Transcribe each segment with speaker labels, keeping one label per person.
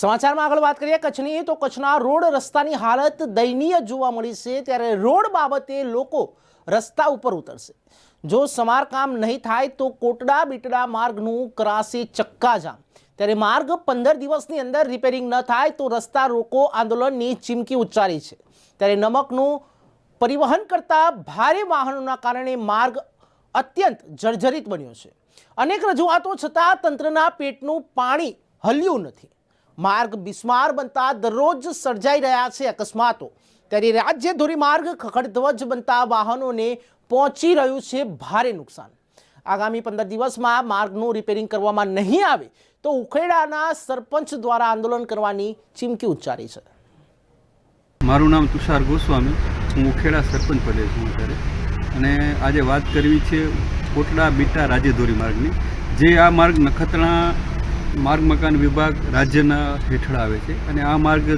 Speaker 1: સમાચારમાં આગળ વાત કરીએ, કચ્છની તો કચ્છના રોડ રસ્તાની હાલત દયનીય જોવા મળી છે. ત્યારે રોડ બાબતે લોકો રસ્તા ઉપર ઉતરશે. જો સમારકામ નહીં થાય તો કોટડા બીટડા માર્ગનું કરાશે ચક્કાજામ. ત્યારે માર્ગ પંદર દિવસની અંદર રિપેરિંગ ન થાય તો રસ્તા રોકો આંદોલનની ચીમકી ઉચ્ચારી છે. ત્યારે નમકનું પરિવહન કરતા ભારે વાહનોના કારણે માર્ગ અત્યંત જર્જરિત બન્યો છે. અનેક રજૂઆતો છતાં તંત્રના પેટનું પાણી હલ્યું નથી. માર્ગ બિસ્માર બનતા દરરોજ સર્જાઈ રહ્યા છે અકસ્માતો. ત્યારે રાજ્ય ધોરીમાર્ગ ખખડધ્વજ બનતા વાહનોને પહોંચી રહ્યું છે ભારે નુકસાન. આગામી પંદર દિવસમાં માર્ગનું રિપેરિંગ કરવામાં નહીં આવે તો ઉખેડાના સરપંચ દ્વારા આંદોલન કરવાની ચીમકી ઉચ્ચારી છે.
Speaker 2: મારું નામ તુષાર ગોસ્વામી. હું ઉખેડા સરપંચ પદે છું અત્યારે. અને આજે વાત કરવી છે કોટડા બીટા રાજ્ય માર્ગની જે આ માર્ગ નખત્રાણા માર્ગ મકાન વિભાગ રાજ્યના હેઠળ આવે છે અને આ માર્ગ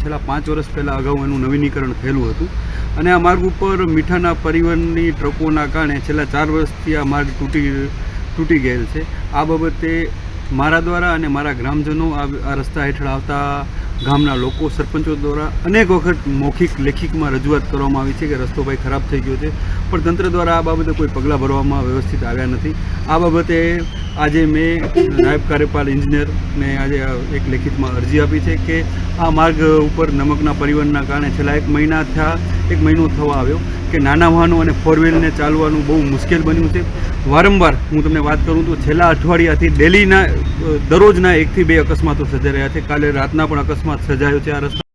Speaker 2: છેલ્લા પાંચ વર્ષ પહેલાં અગાઉ એનું નવીનીકરણ થયેલું હતું. અને આ માર્ગ ઉપર મીઠાના પરિવહનની ટ્રકોના કારણે છેલ્લા ચાર વર્ષથી આ માર્ગ તૂટી તૂટી ગયેલ છે. આ બાબતે મારા દ્વારા અને મારા ગ્રામજનો આ રસ્તા હેઠળ આવતા ગામના લોકો, સરપંચો દ્વારા અનેક વખત મૌખિક લેખિકમાં રજૂઆત કરવામાં આવી છે કે રસ્તો ભાઈ ખરાબ થઈ ગયો છે. પણ તંત્ર દ્વારા આ બાબતે કોઈ પગલાં ભરવામાં વ્યવસ્થિત આવ્યા નથી. આ બાબતે આજે મેં નાયબ કાર્યપાલ ઇન્જિનિયરને આજે એક લેખિતમાં અરજી આપી છે કે આ માર્ગ ઉપર નમકના પરિવહનના કારણે છેલ્લા એક મહિના થયા, એક મહિનો થવા આવ્યો કે નાના વાહનો અને ફોર વ્હીલને ચાલવાનું બહુ મુશ્કેલ બન્યું છે. વારંવાર હું તમને વાત કરું તો છેલ્લા અઠવાડિયાથી ડેલીના દરરોજના એકથી બે અકસ્માતો સર્જાઈ રહ્યા છે. કાલે રાતના પણ અકસ્માત સર્જાયો છે આ રસ્તા